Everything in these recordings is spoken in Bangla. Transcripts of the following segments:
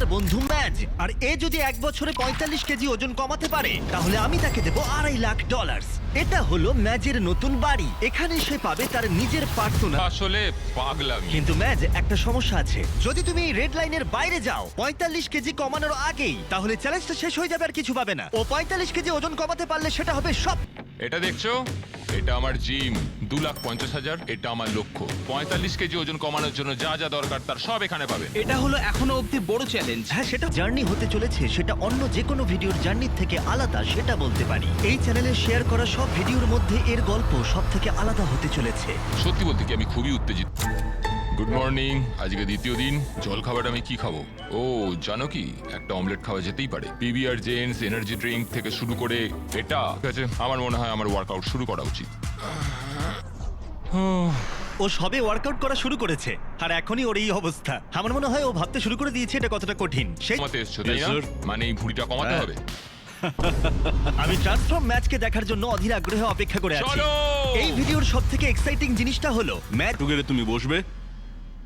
আমার বন্ধু ম্যাজ। আর এ যদি এক বছরে পঁয়তাল্লিশ কেজি ওজন কমাতে পারে তাহলে আমি তাকে দেবো আড়াই লাখ ডলার এটা হলো ম্যাজের নতুন বাড়ি। এখানে সে পাবে তার নিজের পার্সোনাল আসলে পাগলামি। কিন্তু ম্যাজ একটা সমস্যা আছে। যদি তুমি এই রেড লাইনের বাইরে যাও পঁয়তাল্লিশ কেজি কমানোর আগেই তাহলে চ্যালেঞ্জটা শেষ হয়ে যাবে আর কিছু পাবে না। ও পঁয়তাল্লিশ কেজি ওজন কমাতে পারলে সেটা হবে সব এটা দেখছ? এটা আমার জিম। দু লাখ পঞ্চাশ হাজার এটা আমার লক্ষ্য। পঁয়তাল্লিশ কেজি ওজন কমানোর জন্য যা যা দরকার তার সব এখানে পাবে। এটা হলো এখনও অব্দি বড় চ্যালেঞ্জ হ্যাঁ সেটা জার্নি হতে চলেছে সেটা অন্য যে কোনো ভিডিওর জার্নির থেকে আলাদা সেটা বলতে পারি। এই চ্যানেলে শেয়ার করা সব ভিডিওর মধ্যে এর গল্প সব থেকে আলাদা হতে চলেছে। সত্যি বলতে কি আমি খুবই উত্তেজিত। গুড মর্নিং আজকে দ্বিতীয় দিন। জল খাবার আমি কি খাব? ও জানো কি? একটা অমলেট খাওয়া যেতেই পারে। পিবিআর জেন্স এনার্জি ড্রিঙ্ক থেকে শুরু করে এটা ঠিক আছে? আমার মনে হয় আমার ওয়ার্কআউট শুরু করা উচিত। ও সবে ওয়ার্কআউট করা শুরু করেছে। আর এখনই ওর এই অবস্থা। আমার মনে হয় ও ভাবতে শুরু করে দিয়েছে এটা কতটা কঠিন। সেই কমাতে এসছো তাই Yes, না? sir. মানে এই ভুঁড়িটা কমাতে হ্যাঁ। হবে? আমি ট্রান্সফর্ম ম্যাচকে দেখার জন্য অধীর আগ্রহে অপেক্ষা করে আছি। চলো! এই ভিডিওর সব থেকে এক্সাইটিং জিনিসটা হলো ম্যাচ একটু তুমি বসবে।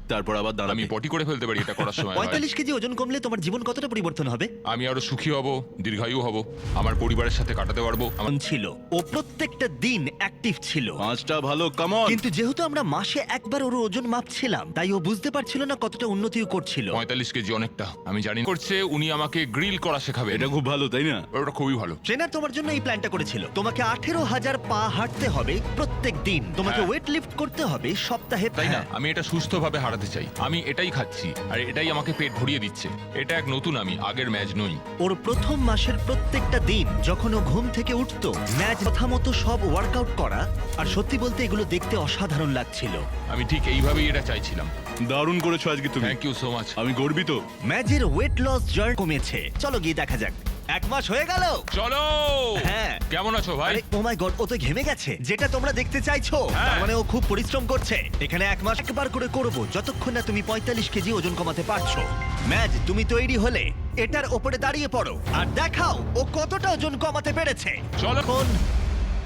তারপর আবার দাঁড়াবে। আমি পটি করে ফেলতে পারি এটা করার সময় হয়। পঁয়তাল্লিশ কেজি ওজন কমলে তোমার জীবন কতটা পরিবর্তন হবে? আমি আরও সুখী হব দীর্ঘায়ু হব আমার পরিবারের সাথে কাটাতে পারব। আমার ছিল ও প্রত্যেকটা দিন অ্যাক্টিভ ছিল। পাঁচটা ভালো কামন কিন্তু যেহেতু আমরা মাসে একবার ওর ওজন মাপছিলাম তাই ও বুঝতে পারছিল না কতটা উন্নতিও করছিল। পঁয়তাল্লিশ কেজি অনেকটা আমি জানি না। করছে উনি আমাকে গ্রিল করা শেখাবে। এটা খুব ভালো তাই না? ওটা খুবই ভালো। ট্রেনার তোমার জন্য এই প্ল্যানটা করেছিল। তোমাকে আঠেরো হাজার পা হাঁটতে হবে প্রত্যেক দিন। তোমাকে হ্যাঁ। ওয়েট লিফট করতে হবে সপ্তাহে তাই না? হ্যাঁ। আমি এটা সুস্থভাবে হারাতে চাই। আমি এটাই খাচ্ছি আর এটাই আমাকে পেট ভরিয়ে দিচ্ছে। এটা এক নতুন আমি আগের ম্যাচ নই। ওর প্রথম মাসের প্রত্যেকটা দিন যখন ও ঘুম থেকে উঠতো ম্যাচ কথা মতো সব ওয়ার্কআউট করা আর সত্যি বলতে এগুলো দেখতে অসাধারণ লাগছিল। আমি ঠিক এইভাবেই এটা চাইছিলাম। দারুণ করেছ আজকে তুমি। থ্যাংক ইউ সো মাচ আমি গর্বিত। ম্যাচের ওয়েট লস জার্নি কমেছে। চলো গিয়ে দেখা যাক। এক মাস হয়ে গেল। চলো। হ্যাঁ। কেমন আছো ভাই? আরে ও মাই গড ও তো ঘেমে গেছে। যেটা তোমরা দেখতে চাইছো হ্যাঁ। তার মানে ও খুব পরিশ্রম করছে। এখানে এক মাস একবার করে করব যতক্ষণ না তুমি পঁয়তাল্লিশ কেজি ওজন কমাতে পারছ। ম্যাচ তুমি তৈরি হলে এটার ওপরে দাঁড়িয়ে পড়ো আর দেখাও ও কতটা ওজন কমাতে পেরেছে। চলো। এখন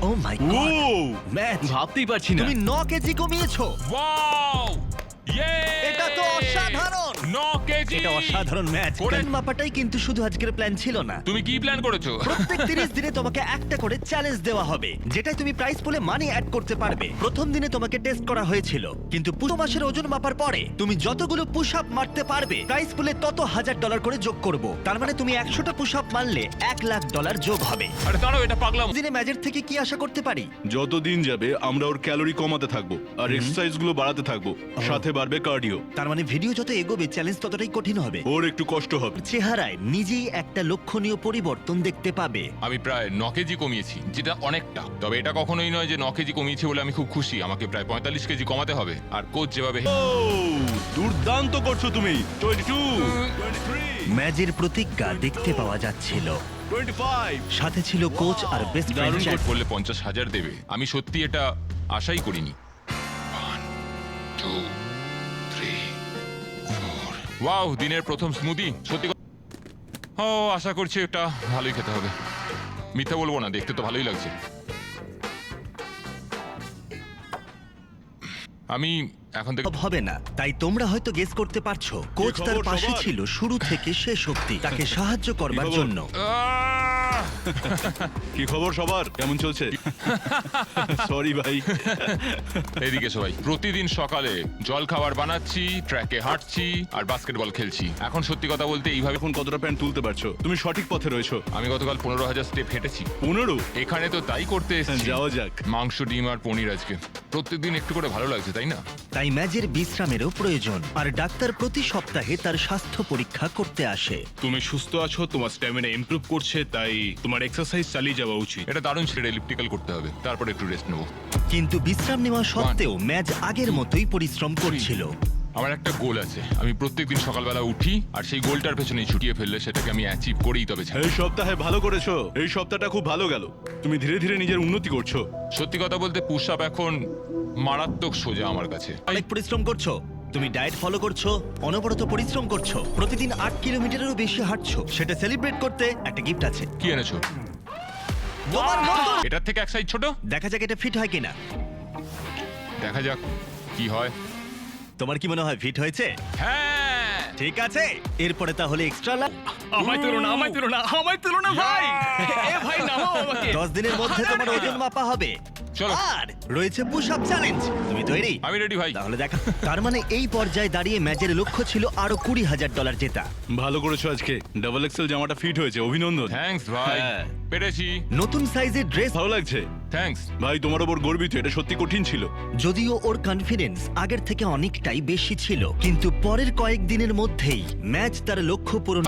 ও মাই গড ম্যাচ ভাবতেই পারছি না। তুমি ন কেজি কমিয়েছো। ওয়াও! ইয়ে! এটা তো অসাধারণ! 9 কেজি এটা অসাধারণ ম্যাচ। করে- প্ল্যান মাপাটাই কিন্তু শুধু আজকের প্ল্যান ছিল না। তুমি কি প্ল্যান করেছ? প্রত্যেক তিরিশ দিনে তোমাকে একটা করে চ্যালেঞ্জ দেওয়া হবে যেটাই তুমি প্রাইস বলে মানি অ্যাড করতে পারবে। প্রথম দিনে তোমাকে টেস্ট করা হয়েছিল কিন্তু পুরো মাসের ওজন মাপার পরে তুমি যতগুলো পুশ আপ মারতে পারবে প্রাইস বলে তত হাজার ডলার করে যোগ করব। তার মানে তুমি একশোটা পুশ আপ মারলে এক লাখ ডলার যোগ হবে। আরে দাঁড়াও এটা পাগলাম। দিনে ম্যাচের থেকে কি আশা করতে পারি? যত দিন যাবে আমরা ওর ক্যালোরি কমাতে থাকব আর এক্সারসাইজগুলো বাড়াতে থাকব সাথে বাড়বে কার্ডিও তার মানে ভিডিও যত এগোবে চ্যালেঞ্জ ততটাই কঠিন হবে। ওর একটু কষ্ট হবে। চেহারায় নিজেই একটা লক্ষণীয় পরিবর্তন দেখতে পাবে। আমি প্রায় ন কেজি কমিয়েছি যেটা অনেকটা। তবে এটা কখনোই নয় যে ন কেজি কমিয়েছি বলে আমি খুব খুশি। আমাকে প্রায় পঁয়তাল্লিশ কেজি কমাতে হবে। আর কোচ যেভাবে ও দুর্দান্ত করছ তুমি। 22 23 ম্যাচের প্রতিজ্ঞা দেখতে পাওয়া যাচ্ছিল। 25 সাথে ছিল কোচ আর বেস্ট দারুণ ফ্রেন্ড বললে পঞ্চাশ হাজার দেবে। আমি সত্যি এটা আশাই করিনি। ওয়াও দিনের প্রথম স্মুদি সত্যি ও আশা করছি এটা ভালোই খেতে হবে। মিথ্যা বলব না দেখতে তো ভালোই লাগছে। আমি এখন থেকে হবে না তাই তোমরা হয়তো গেস করতে পারছ। কোচ তার পাশে ছিল শুরু থেকে সে শক্তি তাকে সাহায্য করবার জন্য। আহ! কি খবর সবার? কেমন চলছে? সরি ভাই। এদিকে সবাই। প্রতিদিন সকালে জল খাবার বানাচ্ছি ট্র্যাকে হাঁটছি আর বাস্কেটবল খেলছি। এখন সত্যি কথা বলতে এইভাবে এখন কতটা প্যান্ট তুলতে পারছ? তুমি সঠিক পথে রয়েছো। আমি গতকাল পনেরো হাজার স্টেপ হেঁটেছি। পনেরো? এখানে তো তাই করতে এসেছি। যাওয়া যাক। মাংস ডিম আর পনির আজকে। প্রত্যেকদিন একটু করে ভালো লাগছে তাই না? তাই ম্যাচের বিশ্রামেরও প্রয়োজন। আর ডাক্তার প্রতি সপ্তাহে তার স্বাস্থ্য পরীক্ষা করতে আসে। তুমি সুস্থ আছো তোমার স্ট্যামিনা ইমপ্রুভ করছে তাই তোমার এক্সারসাইজ চালিয়ে যাওয়া উচিত। এটা দারুণ ছেড়ে এলিপ্টিক্যাল করতে হবে। তারপর একটু রেস্ট নেব। কিন্তু বিশ্রাম নেওয়া সত্ত্বেও ম্যাচ আগের মতোই পরিশ্রম করছিল। আমার একটা গোল আছে। আমি প্রত্যেকদিন সকালবেলা উঠি আর সেই গোলটার পেছনে ছুটিয়ে ফেললে সেটাকে আমি অ্যাচিভ করেই তবে ছাড়ি। এই সপ্তাহে ভালো করেছ। এই সপ্তাহটা খুব ভালো গেল। তুমি ধীরে ধীরে নিজের উন্নতি করছ। সত্যি কথা বলতে পুশ আপ এখন মারাত্মক সোজা আমার কাছে। অনেক পরিশ্রম করছ। তুমি ডায়েট ফলো করছ অনবরত পরিশ্রম করছ প্রতিদিন আট কিলোমিটারেরও বেশি হাঁটছো সেটা সেলিব্রেট করতে একটা গিফট আছে। কি এনেছো? তোমার এটার থেকে এক সাইজ ছোট? দেখা যাক এটা ফিট হয় কিনা। দেখা যাক কি হয়। তোমার কি মনে হয় ফিট হয়েছে? হ্যাঁ। ঠিক আছে এরপরে তাহলে এক্সট্রা লাভ আমায় তুলো না আমায় তুলো না আমায় তুলো না ভাই। এ ভাই নামাও আমাকে। দশ দিনের মধ্যে তোমার ওজন মাপা হবে। চলো। আর রয়েছে পুশ আপ চ্যালেঞ্জ তুমি তৈরি? আমি রেডি ভাই। তাহলে দেখা তার মানে এই পর্যায়ে দাঁড়িয়ে ম্যাচের লক্ষ্য ছিল আরও কুড়ি হাজার ডলার জেতা। ভালো করেছ আজকে। ডাবল এক্সেল জামাটা ফিট হয়েছে অভিনন্দন। থ্যাঙ্কস ভাই। হ্যাঁ। পেরেছি। নতুন সাইজের ড্রেস ভালো লাগছে? থ্যাঙ্কস ভাই তোমার ওপর গর্বিত এটা সত্যি কঠিন ছিল। যদিও ওর কনফিডেন্স আগের থেকে অনেকটাই বেশি ছিল কিন্তু পরের কয়েকদিনের মধ্যেই ম্যাচ তার লক্ষ্য পূরণ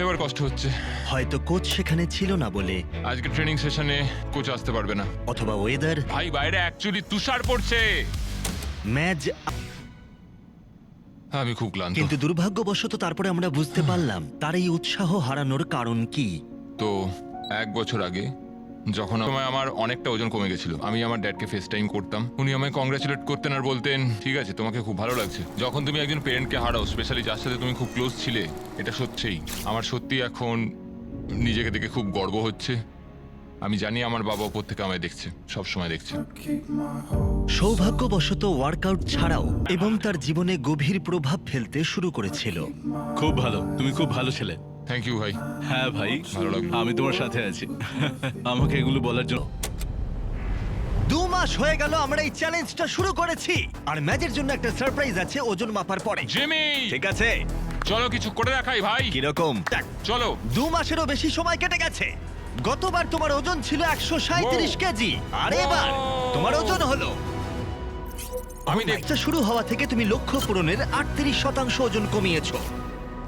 এবার কষ্ট হচ্ছে। হয়তো কোচ সেখানে ছিল না বলে। আজকে ট্রেনিং সেশনে কোচ আসতে পারবে না। অথবা ওয়েদার ভাই বাইরে অ্যাকচুয়ালি তুষার পড়ছে। ম্যাচ আমি খুব ক্লান্ত। কিন্তু দুর্ভাগ্যবশত তারপরে আমরা বুঝতে পারলাম তার এই উৎসাহ হারানোর কারণ কি? তো এক বছর আগে যখন সময় আমার অনেকটা ওজন কমে গেছিল। আমি আমার ড্যাডকে ফেস টাইম করতাম। উনি আমায় কংগ্রাচুলেট করতেন আর বলতেন ঠিক আছে তোমাকে খুব ভালো লাগছে। যখন তুমি একজন পেরেন্টকে হারাও স্পেশালি যার সাথে তুমি খুব ক্লোজ ছিলে এটা সত্যিই। আমার সত্যি এখন নিজেকে দেখে খুব গর্ব হচ্ছে। আমি জানি আমার বাবা ওপর থেকে আমায় দেখছে সব সময় দেখছে। সৌভাগ্যবশত ওয়ার্কআউট ছাড়াও এবং তার জীবনে গভীর প্রভাব ফেলতে শুরু করেছিল। খুব ভালো তুমি খুব ভালো ছেলে। থ্যাংক ইউ ভাই। হ্যাঁ ভাই। ভালো লাগল। আমি তোমার সাথে আছি। আমাকে এগুলো বলার জন্য। দু মাস হয়ে গেল আমরা এই চ্যালেঞ্জটা শুরু করেছি। আর ম্যাচের জন্য একটা সারপ্রাইজ আছে ওজন মাপার পরে। জিমি! ঠিক আছে। চলো কিছু করে দেখাই ভাই। কীরকম? চলো। দু মাসেরও বেশি সময় কেটে গেছে। গতবার তোমার ওজন ছিল একশো সাঁত্রিশ. কেজি। আর এবার. তোমার ওজন হলো। আমি দেখ ম্যাচটা শুরু হওয়া থেকে তুমি লক্ষ্য পূরণের আটত্রিশ শতাংশ ওজন কমিয়েছো।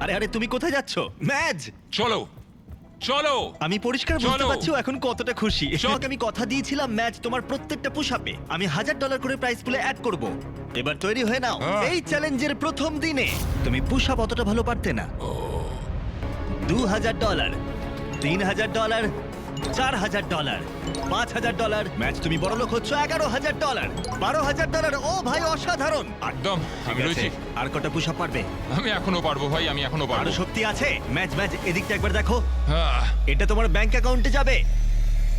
আরে আরে তুমি কোথায় যাচ্ছ? ম্যাজ! চলো। চলো। আমি পরিষ্কার বুঝতে চলো। পারছি ও এখন কতটা খুশি। তোমাকে আমি কথা দিয়েছিলাম ম্যাচ তোমার প্রত্যেকটা পুশআপে আমি হাজার ডলার করে প্রাইস পুলে অ্যাড করব। এবার তৈরি হয়ে নাও। হ্যাঁ। এই চ্যালেঞ্জের প্রথম দিনে। তুমি পুশআপ অতটা ভালো পারতে না। দু হাজার ডলার তিন হাজার ডলার চার হাজার ডলার। পাঁচ হাজার ডলার ম্যাচ তুমি বড় লোক হচ্ছ এগারো হাজার ডলার। বারো হাজার ডলার ও ভাই অসাধারণ। আর একদম আমি রয়েছি। আর কটা পুশআপ পারবে? আমি এখনও পারব ভাই আমি এখনও পারব। আরও শক্তি আছে? ম্যাচ ম্যাচ এদিকটা একবার দেখো। আহ, এটা তোমার ব্যাংক অ্যাকাউন্টে যাবে।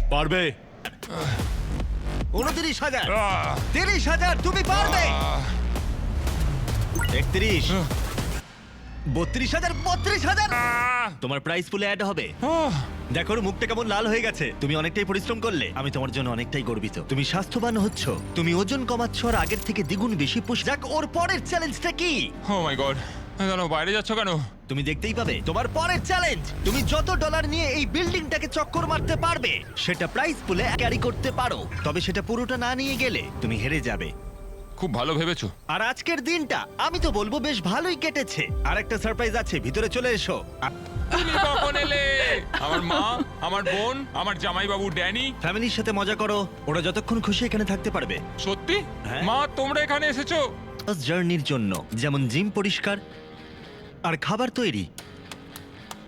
পারবে। উনত্রিশ হাজার। আহ, তিরিশ হাজার তুমি পারবে। আহ, একত্রিশ। আহ, বত্রিশ হাজার বত্রিশ হাজার। তোমার প্রাইস পুলে অ্যাড হবে। দেখো ওর মুখটা কেমন লাল হয়ে গেছে। তুমি অনেকটাই পরিশ্রম করলে। আমি তোমার জন্য অনেকটাই গর্বিত। তুমি স্বাস্থ্যবান হচ্ছ। তুমি ওজন কমাচ্ছ আর আগের থেকে দ্বিগুণ বেশি পুশ যাক ওর পরের চ্যালেঞ্জটা কি? ও মাই গড কেন বাইরে যাচ্ছ কেন? তুমি দেখতেই পাবে। তোমার পরের চ্যালেঞ্জ তুমি যত ডলার নিয়ে এই বিল্ডিংটাকে চক্কর মারতে পারবে সেটা প্রাইস পুলে ক্যারি করতে পারো। তবে সেটা পুরোটা না নিয়ে গেলে তুমি হেরে যাবে। খুব ভালো ভেবেছো। আর আজকের দিনটা আমি তো বলব বেশ ভালোই কেটেছে। আর একটা সারপ্রাইজ আছে ভিতরে চলে এসো। আ- তুমি কখন এলে? আমার মা আমার বোন আমার জামাইবাবু ড্যানি। ফ্যামিলির সাথে মজা করো ওরা যতক্ষণ খুশি এখানে থাকতে পারবে। সত্যি? হ্যাঁ। মা তোমরা এখানে এসেছ? জার্নির জন্য যেমন জিম পরিষ্কার আর খাবার তৈরি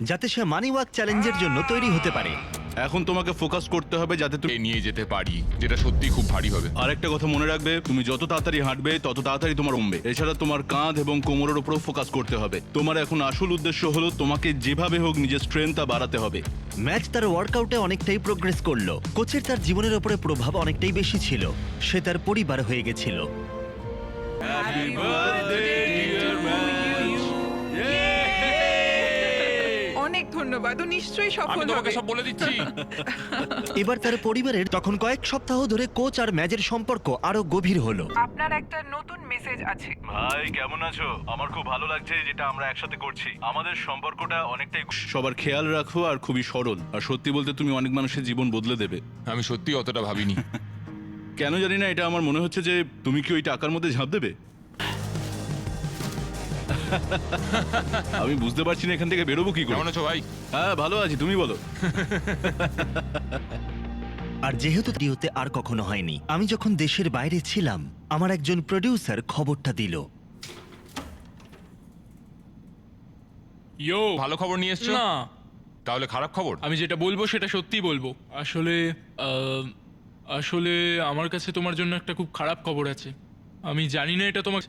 যাতে সে মানি ওয়াক চ্যালেঞ্জের জন্য তৈরি হতে পারে। এখন তোমাকে ফোকাস করতে হবে যাতে তুমি এ নিয়ে যেতে পারি যেটা সত্যি খুব ভারী হবে। আরেকটা কথা মনে রাখবে তুমি যত তাড়াতাড়ি হাঁটবে তত তাড়াতাড়ি তোমার কমবে এছাড়া তোমার কাঁধ এবং কোমরের উপরও ফোকাস করতে হবে। তোমার এখন আসল উদ্দেশ্য হলো তোমাকে যেভাবে হোক নিজের স্ট্রেংথটা বাড়াতে হবে। ম্যাচ তার ওয়ার্কআউটে অনেকটাই প্রোগ্রেস করল। কোচের তার জীবনের উপরে প্রভাব অনেকটাই বেশি ছিল। সে তার পরিবার হয়ে গেছিল। অনেক ধন্যবাদ ও নিশ্চয়ই আমি সফল তোমাকে হবে। সব বলে দিচ্ছি। এবার তার পরিবারের তখন কয়েক সপ্তাহ ধরে কোচ আর ম্যাচের সম্পর্ক আরও গভীর হলো। আপনার একটা নতুন মেসেজ আছে। ভাই কেমন আছো? আমার খুব ভালো লাগছে যেটা আমরা একসাথে করছি। আমাদের সম্পর্কটা অনেকটাই সবার খেয়াল রাখো আর খুবই সরল। আর সত্যি বলতে তুমি অনেক মানুষের জীবন বদলে দেবে। আমি সত্যি অতটা ভাবিনি। কেন জানি না এটা আমার মনে হচ্ছে যে তুমি কি ওই টাকার মধ্যে ঝাঁপ দেবে? আমি বুঝতে পারছি না এখান থেকে বেরোবো কি করে। কেমন আছো ভাই? হ্যাঁ ভালো আছি তুমি বলো। আর যেহেতু দিওতে আর কখনো হয়নি আমি যখন দেশের বাইরে ছিলাম আমার একজন প্রডিউসার খবরটা দিল। ইয়ো। ভালো খবর নিয়ে এসছো? না। তাহলে খারাপ খবর? আমি যেটা বলব সেটা সত্যি বলব। আসলে আহ, আসলে আমার কাছে তোমার জন্য একটা খুব খারাপ খবর আছে। আমি জানি না এটা তোমার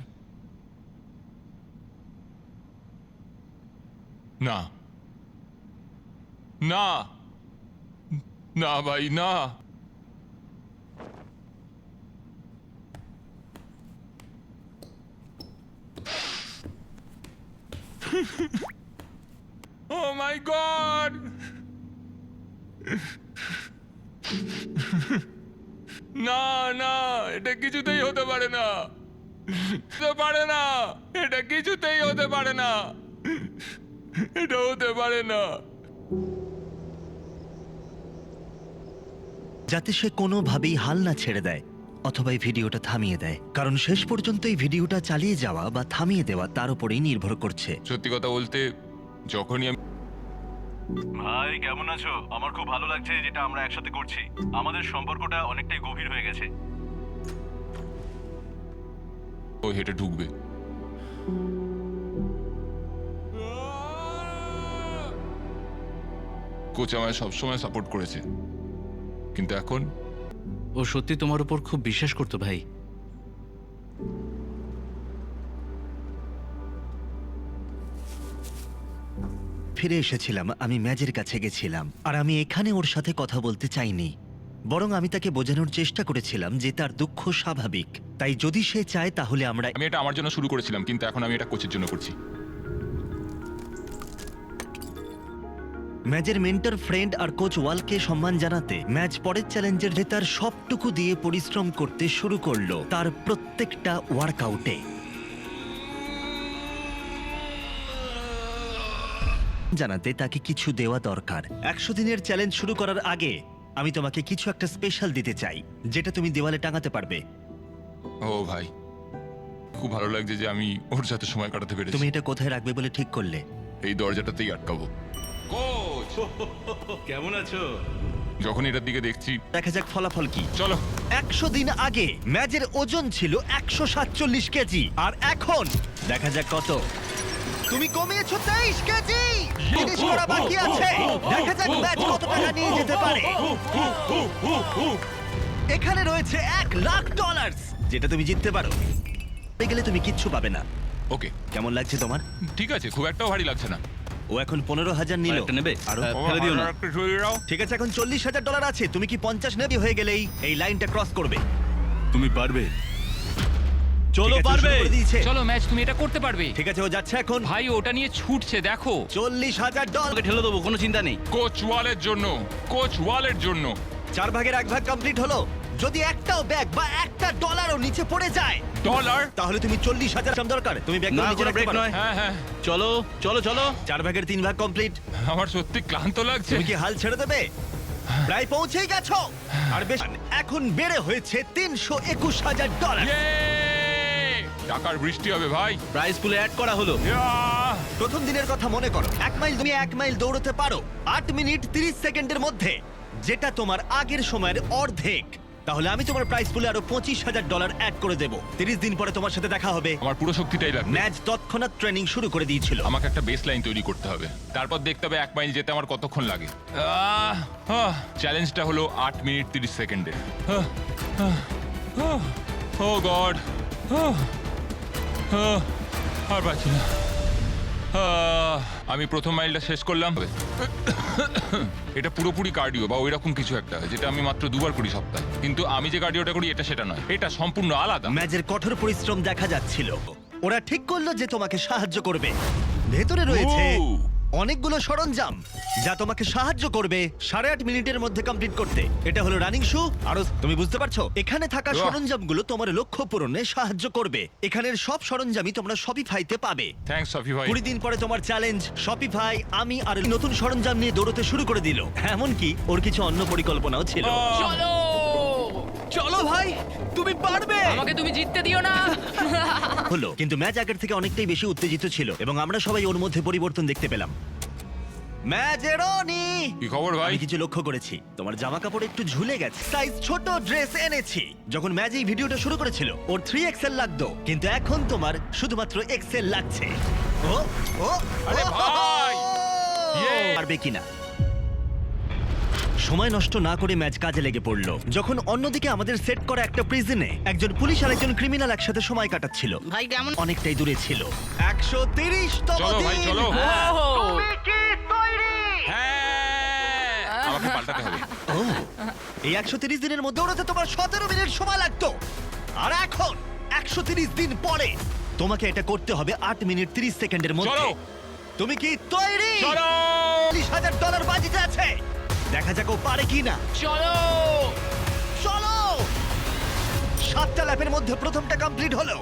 না। না। না ভাই, না। ও মাই গড না না, এটা কিছুতেই হতে পারে না। পারে না। এটা কিছুতেই হতে পারে না। এটা হতে পারে না। যাতে সে কোনোভাবেই হাল না ছেড়ে দেয় অথবা এই ভিডিওটা থামিয়ে দেয়। কারণ শেষ পর্যন্ত এই ভিডিওটা চালিয়ে যাওয়া বা থামিয়ে দেওয়া তার উপরেই নির্ভর করছে। সত্যি কথা বলতে যখনই আমি ভাই কেমন আছো? আমার খুব ভালো লাগছে যেটা আমরা একসাথে করছি। আমাদের সম্পর্কটা অনেকটাই গভীর হয়ে গেছে। ও হেঁটে ঢুকবে। কোচ আমায় সবসময় সাপোর্ট করেছে। কিন্তু এখন? ও সত্যি তোমার উপর খুব বিশ্বাস করতো ভাই। ফিরে এসেছিলাম আমি ম্যাজের কাছে গেছিলাম আর আমি এখানে ওর সাথে কথা বলতে চাইনি। বরং আমি তাকে বোঝানোর চেষ্টা করেছিলাম যে তার দুঃখ স্বাভাবিক। তাই যদি সে চায় তাহলে আমরা আমি এটা আমার জন্য শুরু করেছিলাম কিন্তু এখন আমি এটা কোচের জন্য করছি। ম্যাচের মেন্টর ফ্রেন্ড আর কোচ ওয়ালকে সম্মান জানাতে ম্যাচ পরের চ্যালেঞ্জের যে তার সবটুকু দিয়ে পরিশ্রম করতে শুরু করল তার প্রত্যেকটা ওয়ার্কআউটে জানাতে তাকে কিছু দেওয়া দরকার। একশো দিনের চ্যালেঞ্জ শুরু করার আগে আমি তোমাকে কিছু একটা স্পেশাল দিতে চাই যেটা তুমি দেওয়ালে টাঙাতে পারবে। ও ভাই খুব ভালো লাগছে যে আমি ওর সাথে সময় কাটাতে পেরেছি। তুমি এটা কোথায় রাখবে বলে ঠিক করলে? এই দরজাটাতেই আটকাবো। কেমন আছো? যখন এটার দিকে দেখছি দেখা যাক ফলাফল কি। চলো। একশো দিন আগে ম্যাচের ওজন ছিল একশো সাতচল্লিশ কেজি আর এখন দেখা যাক কত। তুমি কমিয়েছো তেইশ কেজি! ফিনিশ করা বাকি আছে। দেখা যাক ম্যাচ কত টাকা নিয়ে যেতে পারে। এখানে রয়েছে এক লাখ ডলার যেটা তুমি জিততে পারো। গেলে তুমি কিচ্ছু পাবে না। ওকে। কেমন লাগছে তোমার? ঠিক আছে খুব একটাও ভারী লাগছে না। ও এখন পনেরো হাজার নিল। আরেকটা নেবে? আরও ফেলে দিও না। একটু। ঠিক আছে এখন চল্লিশ হাজার ডলার আছে। তুমি কি পঞ্চাশ নেবি হয়ে গেলেই এই লাইনটা ক্রস করবে। তুমি পারবে। চলো চলো পারবে। চলো ম্যাচ তুমি এটা করতে পারবে। ঠিক আছে ও যাচ্ছে এখন। ভাই ওটা নিয়ে ছুটছে দেখো। চল্লিশ হাজার ডলার ঠেলে দেবো কোনো চিন্তা নেই। কোচ ওয়ালের জন্য কোচ ওয়ালের জন্য। চার ভাগের এক ভাগ কমপ্লিট হলো। যদি একটাও ব্যাগ বা একটা ডলারও নিচে পড়ে যায় ডলার তাহলে তুমি চল্লিশ হাজার দরকার। তুমি ব্যাগ না নিচে কোনো রাখতে ব্রেক পারো। নয়। হ্যাঁ হ্যাঁ। চলো চলো চলো। চার ভাগের তিন ভাগ কমপ্লিট আমার সত্যি ক্লান্ত লাগছে। তুমি কি হাল ছেড়ে দেবে? প্রায় পৌঁছেই গেছো। আর বেশ এখন বেড়ে হয়েছে তিনশো একুশ হাজার ডলার Yay! টাকার বৃষ্টি হবে ভাই। প্রাইস পুলে অ্যাড করা হলো! প্রথম দিনের কথা মনে করো। এক মাইল তুমি এক মাইল দৌড়তে পারো। আট মিনিট তিরিশ সেকেন্ডের মধ্যে। যেটা তোমার আগের সময়ের অর্ধেক। তাহলে আমি তোমার প্রাইস পুলে আরও পঁচিশ হাজার ডলার অ্যাড করে দেবো। তিরিশ দিন পরে তোমার সাথে দেখা হবে। আমার পুরো শক্তিটাই লাগবে। ম্যাচ তৎক্ষণাৎ ট্রেনিং শুরু করে দিয়েছিল। আমাকে একটা বেস লাইন তৈরি করতে হবে। তারপর দেখতে হবে এক মাইল যেতে আমার কতক্ষণ লাগে। চ্যালেঞ্জটা হলো আট মিনিট তিরিশ সেকেন্ডে। ও গড। আর পাচ্ছি না। আহ, আমি প্রথম মাইলটা শেষ করলাম। এটা পুরোপুরি কার্ডিও বা ওইরকম কিছু একটা যেটা আমি মাত্র দুবার করি সপ্তাহে। কিন্তু আমি যে কার্ডিওটা করি এটা সেটা নয়। এটা সম্পূর্ণ আলাদা। ম্যাচের কঠোর পরিশ্রম দেখা যাচ্ছিল। ওরা ঠিক করল যে তোমাকে সাহায্য করবে। ভেতরে রয়েছে ও! অনেকগুলো সরঞ্জাম যা তোমাকে সাহায্য করবে সাড়ে আট মিনিটের মধ্যে কমপ্লিট করতে। এটা হলো রানিং শু আর তুমি বুঝতে পারছ? এখানে থাকা! সরঞ্জামগুলো তোমার লক্ষ্য পূরণে সাহায্য করবে। এখানের সব সরঞ্জামই তোমরা শপিফাইতে পাবে। থ্যাংকস ভাই কুড়ি দিন পরে তোমার চ্যালেঞ্জ শপিফাই আমি আর নতুন সরঞ্জাম নিয়ে দৌড়তে শুরু করে দিল। এমনকি ওর কিছু অন্য পরিকল্পনাও ছিল। চলো। চলো ভাই তুমি পারবে আমাকে তুমি জিততে দিও না হলো কিন্তু ম্যাচ আগের থেকে অনেকটাই বেশি উত্তেজিত ছিল এবং আমরা সবাই ওর মধ্যে পরিবর্তন দেখতে পেলাম ম্যাচ এরোনি কি খবর ভাই আমি কিছু লক্ষ্য করেছি তোমার জামা কাপড় একটু ঝুলে গেছে সাইজ ছোট ড্রেস এনেছি যখন ম্যাচ এই ভিডিওটা শুরু করেছিল ওর থ্রি এক্সেল লাগতো কিন্তু এখন তোমার শুধুমাত্র এক্সেল লাগছে ও ও আরে ভাই! ইয়ে! পারবে কিনা সময় নষ্ট না করে ম্যাচ কাজে লেগে পড়ল। যখন অন্যদিকে আমাদের সেট করা একটা প্রিজনে একজন পুলিশ আর একজন ক্রিমিনাল একসাথে সময় কাটাচ্ছিল। ভাই কেমন? অনেকটাই দূরে ছিল। একশো তিরিশ চলো ভাই চলো। হ্যাঁ। আমাকে পাল্টাতে হবে। ও এই একশো তিরিশ দিনের মধ্যে ওড়াতে তোমার সতেরো মিনিট সময় লাগতো। আর এখন একশো তিরিশ দিন পরে তোমাকে এটা করতে হবে আট মিনিট তিরিশ সেকেন্ডের মধ্যে। চলো। তুমি কি তৈরি? চলো। চল্লিশ হাজার ডলার বাজিতে আছে। দেখা যাক ও পারে কি না চলো! চলো! সাতটা ল্যাপের মধ্যে প্রথমটা কমপ্লিট হলো।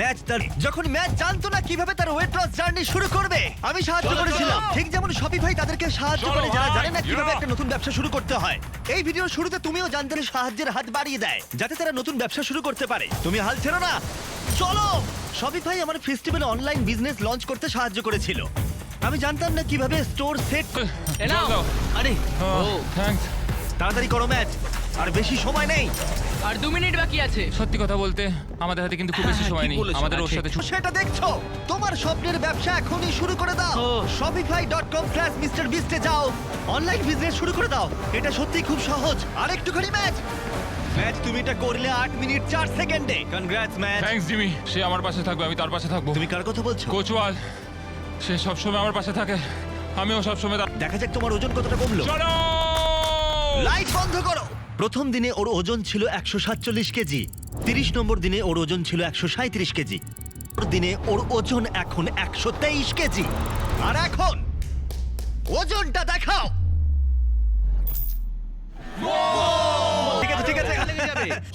ম্যাচ তার যখন ম্যাচ জানতো না কীভাবে তার ওয়েট লস জার্নি শুরু করবে আমি সাহায্য চলো, করেছিলাম। চলো। ঠিক যেমন শপিফাই তাদেরকে সাহায্য চলো, করে যারা ভাই, জানে না কীভাবে. একটা নতুন ব্যবসা শুরু করতে হয়। এই ভিডিওর শুরুতে তুমিও জানতে সাহায্যের হাত বাড়িয়ে দেয় যাতে তারা নতুন ব্যবসা শুরু করতে পারে। তুমি হাল ছেড়ো না। চলো! শপিফাই আমার ফেস্টিভ্যাল অনলাইন বিজনেস লঞ্চ করতে সাহায্য করেছিল। আমি জানতাম না কীভাবে স্টোর সেট এ নাও। দাও আরে। ও থ্যাঙ্কস তাড়াতাড়ি করো ম্যাচ। আর বেশি সময় নেই। আর দু মিনিট বাকি আছে। সত্যি কথা বলতে আমাদের হাতে কিন্তু খুব বেশি হ্যাঁ, সময় নেই। বলেছ, আমাদের ওর সাথে সেটা দেখছ? তোমার স্বপ্নের ব্যবসা এখনই শুরু করে দাও। ও। shopify.com স্ল্যাশ মিস্টার বিস্টে যাও। অনলাইন বিজনেস শুরু করে দাও। এটা সত্যি খুব সহজ। আর একটুখানি ম্যাচ। ম্যাচ তুমি এটা করলে আট মিনিট চার সেকেন্ডে। Congrats match. থ্যাঙ্কস জিমি সে আমার পাশে থাকবে আমি তার পাশে থাকব। তুমি কার কথা বলছো? কোচওয়াল। সে সবসময় আমার পাশে থাকে। আমিও সবসময় তার দেখা যাক তোমার ওজন কতটা কমলো। চলো! লাইট বন্ধ করো। প্রথম দিনে ওর ওজন ছিল একশো সাতচল্লিশ কেজি। তিরিশ নম্বর দিনে ওর ওজন ছিল একশো সাঁত্রিশ কেজি। ওর দিনে ওর ওজন এখন একশো তেইশ কেজি। আর এখন ওজনটা দেখাও। ঠিক আছে ঠিক আছে।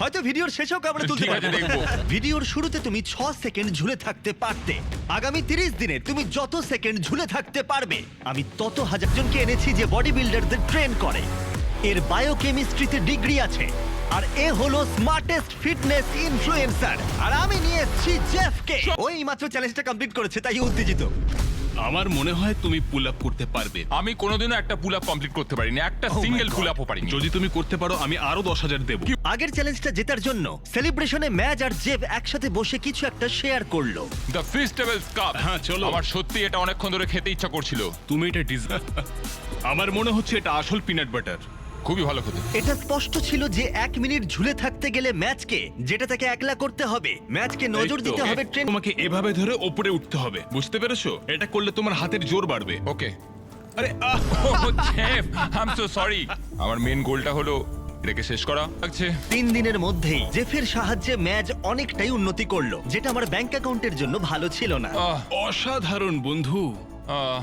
হয়তো ভিডিওর শেষেও তুলতে ঠিক আছে, পারব। দেখব। ভিডিওর শুরুতে তুমি ছ সেকেন্ড ঝুলে থাকতে পারতে। আগামী তিরিশ দিনে তুমি যত সেকেন্ড ঝুলে থাকতে পারবে। আমি তত হাজার জনকে এনেছি যে বডি বিল্ডারদের ট্রেন করে। এর বায়োকেমিস্ট্রিতে ডিগ্রি আছে। আর এ হলো স্মার্টেস্ট ফিটনেস ইনফ্লুয়েন্সার আর আমি নিয়ে এসেছি জেফকে ওই মাত্র চ্যালেঞ্জটা কমপ্লিট করেছে তাই উত্তেজিত। আমার মনে হয় তুমি পুল আপ করতে পারবে। আমি কোনোদিনও একটা পুল আপ কমপ্লিট করতে পারিনি একটা সিঙ্গেল. পুল আপও পারিনি। যদি তুমি করতে পারো আমি আরও দশ হাজার দেবো। আগের চ্যালেঞ্জটা জেতার জন্য সেলিব্রেশনে ম্যাচ আর জেব একসাথে বসে কিছু একটা শেয়ার করল। দ্য ফেস্টিভ্যালস কাপ হ্যাঁ, চলো। আমার সত্যি এটা অনেকক্ষণ ধরে খেতে ইচ্ছা করছিল। তুমি এটা ডিজার্ভ আমার মনে হচ্ছে এটা আসল পিনাট বাটার খুবই ভালো খেতে এটা স্পষ্ট ছিল যে এক মিনিট ঝুলে থাকতে গেলে ম্যাচকে যেটা তাকে একলা করতে হবে ম্যাচকে নজর দিতে হবে ট্রেন তোমাকে এভাবে ধরে ওপরে উঠতে হবে বুঝতে পেরেছ? এটা করলে তোমার হাতের জোর বাড়বে। ওকে। আরে আহ! Jeff I am so sorry আমার মেন গোলটা হলো এটাকে শেষ করা। লাগছে। তিন দিনের মধ্যেই জেফের সাহায্যে ম্যাচ অনেকটাই উন্নতি করল যেটা আমার ব্যাংক অ্যাকাউন্টের জন্য ভালো ছিল না। অসাধারণ বন্ধু।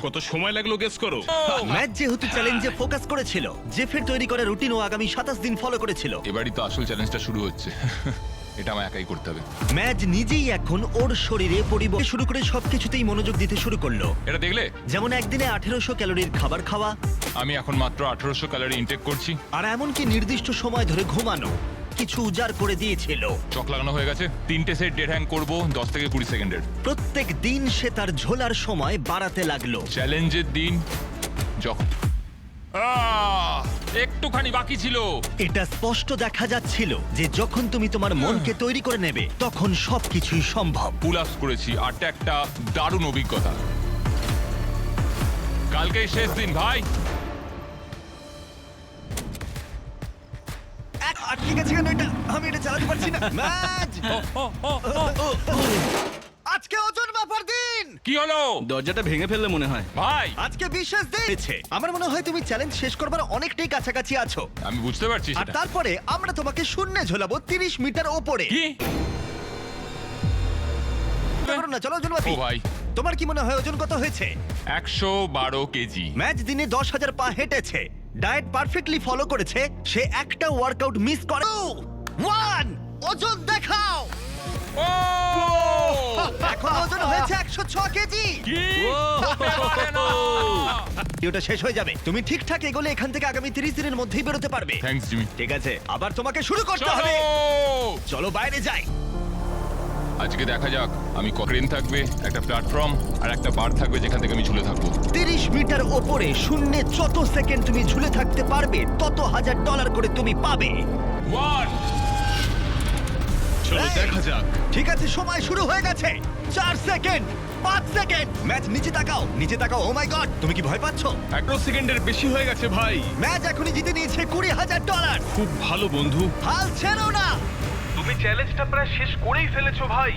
কত সময় লাগল গেস করো? ম্যাচ যেহেতু চ্যালেঞ্জে ফোকাস করেছিল জেফের তৈরি করা রুটিন ও আগামী সাতাশ দিন ফলো করেছিল। এবারই তো আসল চ্যালেঞ্জটা শুরু হচ্ছে। এটা আমার একাই করতে হবে। ম্যাচ নিজেই এখন ওর শরীরে পরিবর্তন শুরু করে সবকিছুতেই মনোযোগ দিতে শুরু করল। এটা দেখলে? যেমন একদিনে আঠেরোশো ক্যালোরির খাবার খাওয়া। আমি এখন মাত্র আঠারোশো ক্যালোরি ইনটেক করছি। আর এমনকি নির্দিষ্ট সময় ধরে ঘুমানো। কিছু উজাড় করে দিয়েছিল। চক লাগানো হয়ে গেছে। তিনটে সেট ডেড হ্যাং করব দশ থেকে কুড়ি সেকেন্ডের। প্রত্যেক দিন সে তার ঝোলার সময় বাড়াতে লাগল। চ্যালেঞ্জের দিন যখন আহ, একটুখানি বাকি ছিল। এটা স্পষ্ট দেখা যাচ্ছিল যে যখন তুমি তোমার মনকে তৈরি করে নেবে তখন সবকিছুই সম্ভব। পুল করেছি আরটা একটা দারুণ অভিজ্ঞতা। কালকেই শেষ দিন ভাই। আটকে গেছে কেন এটা? আমি এটা চালাতে পারছি না। ম্যাচ! আজকে ওজন মাপার দিন! কি হলো? দরজাটা ভেঙে ফেললে মনে হয়। ভাই! আজকে বিশেষ দিন! আমার মনে হয় তুমি চ্যালেঞ্জ শেষ করবার অনেকটাই কাছাকাছি আছো। আমি বুঝতে পারছি আর সেটা। তারপরে আমরা তোমাকে শূন্যে ঝোলাবো তিরিশ মিটার ওপরে। কি? করো না চলো ওজন মাপি। ও ভাই। তোমার কি মনে হয় ওজন কত হয়েছে? একশো বারো কেজি। ম্যাচ দিনে দশ হাজার পা হেঁটেছে। ডায়েট পারফেক্টলি ফলো করেছে সে একটা ওয়ার্কআউট মিস করে। ওয়ান ওজন দেখাও। এখন ওজন হয়েছে একশো ছ কেজি। ভিডিওটা শেষ হয়ে যাবে। তুমি ঠিকঠাক এগোলে এখান থেকে আগামী তিরিশ দিনের মধ্যেই বেরোতে পারবে। Thanks Jimmy. ঠিক আছে আবার তোমাকে শুরু করতে হবে। চলো বাইরে যাই। আজকে দেখা যাক আমি ক্রেন থাকবে? একটা প্ল্যাটফর্ম আর একটা বার থাকবে যেখান থেকে আমি ঝুলে থাকব। মিটার ওপরে শূন্যে যত সেকেন্ড তুমি ঝুলে থাকতে পারবে তত হাজার ডলার করে তুমি পাবে। চলো! দেখা যাক। ঠিক আছে সময় শুরু হয়ে গেছে। চার সেকেন্ড পাঁচ সেকেন্ড। ম্যাচ নিচে তাকাও নিচে তাকাও। ও মাই গড তুমি কি ভয় পাচ্ছো? এগারো সেকেন্ডের বেশি হয়ে গেছে ভাই। ম্যাচ এখনই জিতে নিয়েছে কুড়ি হাজার ডলার খুব ভালো বন্ধু। হাল ছেড়ো না। তুমি চ্যালেঞ্জটা প্রায় শেষ করেই ফেলেছো ভাই।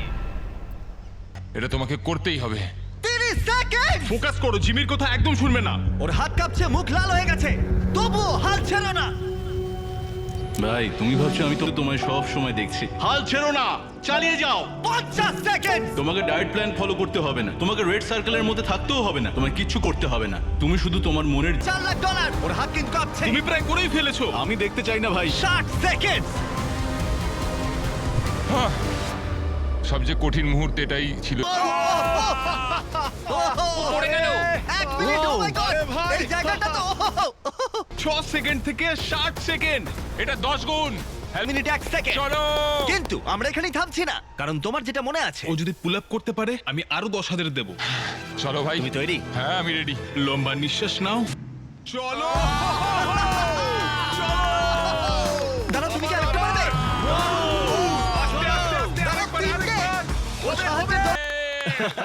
এটা তোমাকে করতেই হবে। সেকেন্ড ফোকাস করো জিমির কথা একদম শুনবে না। ওর হাত কাঁপছে মুখ লাল হয়ে গেছে। তবুও হাল ছেড়ো না। ভাই তুমি ভাবছ আমি তো তোমায় সব সময় দেখছি। হাল ছেড়ো না চালিয়ে যাও। পঞ্চাশ সেকেন্ড তোমাকে ডায়েট প্ল্যান ফলো করতে হবে না। তোমাকে রেড সার্কেলের মধ্যে থাকতেও হবে না। তোমায় কিচ্ছু করতে হবে না। তুমি শুধু তোমার মনের চার লাখ ডলার ওর হাত কিন্তু কাঁপছে। তুমি প্রায় করেই ফেলেছো। আমি দেখতে চাই না ভাই। ষাট সেকেন্ড সবচেয়ে কঠিন মুহূর্ত এটাই ছিল। পড়ে গেল। এক মিনিট ও মাই গড ভাই। এই জায়গাটা তো ছ সেকেন্ড থেকে ষাট সেকেন্ড। এটা দশ গুণ। এক মিনিট এক সেকেন্ড চলো। কিন্তু আমরা এখানেই থামছি না কারণ তোমার যেটা মনে আছে। ও যদি পুল আপ করতে পারে আমি আরও দশ হাজার দেবো। চলো ভাই। তুমি তৈরি? হ্যাঁ আমি রেডি লম্বা নিঃশ্বাস নাও। চলো।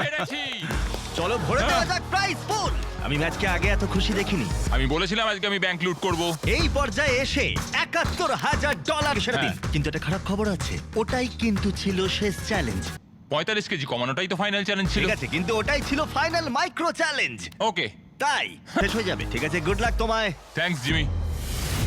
পেরেছি। চলো ভরে দেওয়া যাক প্রাইস ফুল আমি ম্যাচকে আগে এত খুশি দেখিনি। আমি বলেছিলাম আজকে আমি ব্যাংক লুট করব। এই পর্যায়ে এসে একাত্তর হাজার ডলার সেরা দিন। হ্যাঁ। কিন্তু একটা খারাপ খবর আছে। ওটাই কিন্তু ছিল শেষ চ্যালেঞ্জ পঁয়তাল্লিশ কেজি কমানোটাই তো ফাইনাল চ্যালেঞ্জ ছিল। ঠিক আছে কিন্তু ওটাই ছিল ফাইনাল মাইক্রো চ্যালেঞ্জ ওকে তাই শেষ হয়ে যাবে। ঠিক আছে গুড লাক তোমায়। থ্যাঙ্কস জিমি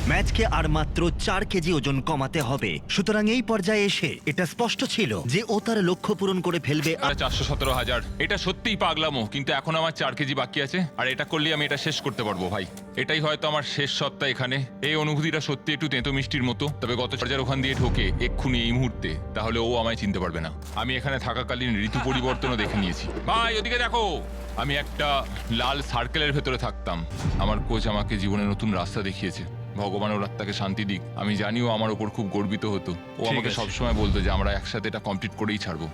ম্যাচকে আর মাত্র চার কেজি ওজন কমাতে হবে। সুতরাং এই পর্যায়ে এসে এটা স্পষ্ট ছিল যে ও তার লক্ষ্য পূরণ করে ফেলবে। আর চারশো সতেরো হাজার। এটা সত্যিই পাগলামো, কিন্তু এখন আমার চার কেজি বাকি আছে। আর এটা করলে আমি এটা শেষ করতে পারব ভাই। এটাই হয়তো আমার শেষ সত্তা এখানে। এই অনুভূতিটা সত্যি একটু তেঁতো মিষ্টির মতো। তবে গত চার্জার ওখান দিয়ে ঢোকে এক্ষুনি এই মুহূর্তে। তাহলে ও আমায় চিনতে পারবে না। আমি এখানে থাকাকালীন ঋতু পরিবর্তনও দেখে নিয়েছি। ভাই, ওদিকে দেখো! আমি একটা লাল সার্কেলের ভেতরে থাকতাম। আমার কোচ আমাকে জীবনে নতুন রাস্তা দেখিয়েছে। ভগবান ওর আত্মাকে শান্তি দিক। আমি জানিও আমার ওপর খুব গর্বিত হতো। ও আমাকে আছে। সবসময় বলতো যে আমরা একসাথে এটা কমপ্লিট করেই ছাড়বো।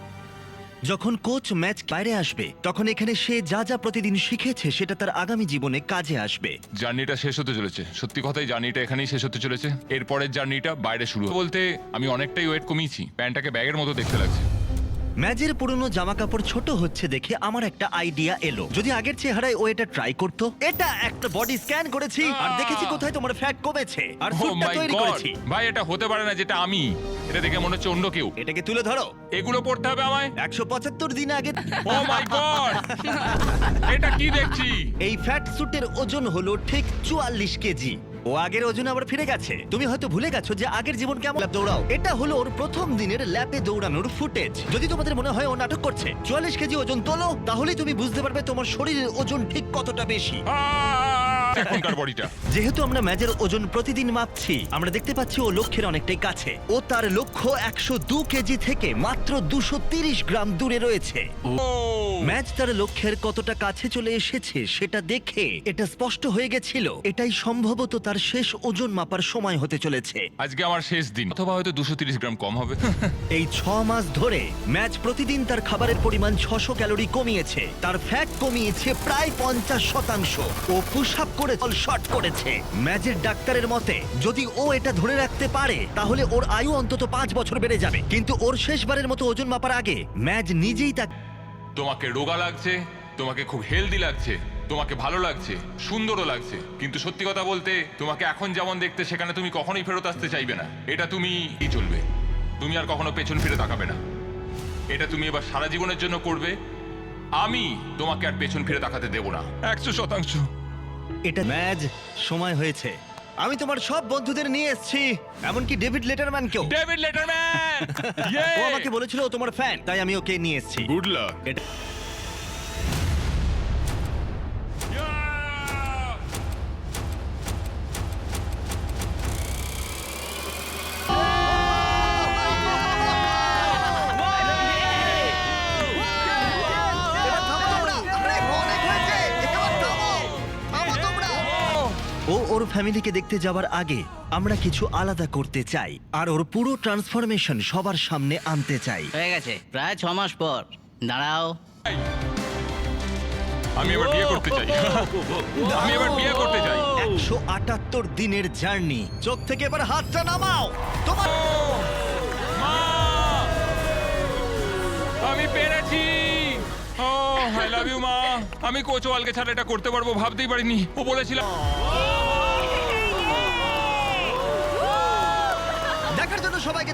যখন কোচ ম্যাচ বাইরে আসবে তখন এখানে সে যা যা প্রতিদিন শিখেছে সেটা তার আগামী জীবনে কাজে আসবে। জার্নিটা শেষ হতে চলেছে। সত্যি কথাই জার্নিটা এখানেই শেষ হতে চলেছে। এরপরের জার্নিটা বাইরে শুরু হবে। বলতে আমি অনেকটাই ওয়েট কমিয়েছি। প্যান্টটাকে ব্যাগের মতো দেখতে লাগছে। ম্যাজের পুরনো জামা কাপড় ছোট হচ্ছে দেখে আমার একটা আইডিয়া এলো। যদি আগের চেহারায় ও এটা ট্রাই করতো এটা একটা বডি স্ক্যান করেছি। আর দেখেছি কোথায় তোমার ফ্যাট কমেছে। আর স্যুটটা মাই তৈরি করেছি। Oh ভাই এটা হতে পারে না যেটা আমি। এটা দেখে মনে হচ্ছে অন্য কেউ। এটাকে তুলে ধরো। এগুলো পড়তে হবে আমায়? একশো পঁচাত্তর দিন আগে। ও মাই গড এটা কি দেখছি? এই ফ্যাট স্যুটের ওজন হলো ঠিক চুয়াল্লিশ কেজি। ও আগের ওজন আবার ফিরে গেছে। তুমি হয়তো ভুলে গেছো যে আগের জীবন কেমন ল্যাপ দৌড়াও। এটা হলো ওর প্রথম দিনের ল্যাপে দৌড়ানোর ফুটেজ। যদি তোমাদের মনে হয় ও নাটক করছে, চুয়াল্লিশ কেজি ওজন তোলো তাহলে তুমি বুঝতে পারবে তোমার শরীরের ওজন ঠিক কতটা বেশি। আহ! এখনকার বডিটা? যেহেতু আমরা ম্যাচের ওজন প্রতিদিন মাপছি আমরা দেখতে পাচ্ছি ও লক্ষ্যের অনেকটাই কাছে। ও তার লক্ষ্য একশো দু কেজি থেকে মাত্র দুশো তিরিশ গ্রাম দূরে রয়েছে। ম্যাচ তার লক্ষ্যের কতটা কাছে চলে এসেছে সেটা দেখে এটা স্পষ্ট হয়ে গেছিল। এটাই সম্ভবত তার শেষ ওজন মাপার সময় হতে চলেছে। আজকে আমার শেষ দিন। অথবা হয়তো দুশো তিরিশ গ্রাম কম হবে। এই ছ মাস ধরে ম্যাচ প্রতিদিন তার খাবারের পরিমাণ ছশো ক্যালোরি কমিয়েছে। তার ফ্যাট কমিয়েছে প্রায় পঞ্চাশ শতাংশ। ও পুশ আপ করে শর্ট করেছে। ম্যাচের ডাক্তারের মতে যদি ও এটা ধরে রাখতে পারে তাহলে ওর আয়ু অন্তত পাঁচ বছর বেড়ে যাবে। কিন্তু ওর শেষবারের মতো ওজন মাপার আগে ম্যাচ নিজেই তাকে তোমাকে রোগা লাগছে তোমাকে খুব হেলদি লাগছে তোমাকে ভালো লাগছে সুন্দরও লাগছে। কিন্তু সত্যি কথা বলতে তোমাকে এখন যেমন দেখতে সেখানে তুমি কখনোই ফেরত আসতে চাইবে না। এটা তুমি ই চলবে। তুমি আর কখনো পেছন ফিরে তাকাবে না। এটা তুমি এবার সারা জীবনের জন্য করবে। আমি তোমাকে আর পেছন ফিরে তাকাতে দেব না। একশো শতাংশ। এটা ম্যাচ সময় হয়েছে। আমি তোমার সব বন্ধুদের নিয়ে এসেছি এমনকি ডেভিড লেটারম্যানকেও। David Letterman! ও আমাকে বলেছিল ও তোমার ফ্যান তাই আমি ওকে নিয়ে এসেছি। গুড লাক এটা ফ্যামিলিকে দেখতে যাওয়ার আগে আমরা কিছু আলাদা করতে চাই আর ওর পুরো ট্রান্সফরমেশন সবার সামনে আনতে চাই। হয়ে গেছে। প্রায় ছ মাস পর। দাঁড়াও। আমি এবার বিয়ে করতে চাই। আমি এবার বিয়ে করতে চাই। একশো আটাত্তর দিনের জার্নি চোখ থেকে এবার হাতটা নামাও। তোমার আমি পেরেছি। ও আই লাভ ইউ মা। আমি কোচওয়ালকে ছাড়া এটা করতে পারব ভাবতেই পারিনি। ও বলেছিল দেখার জন্য সবাইকে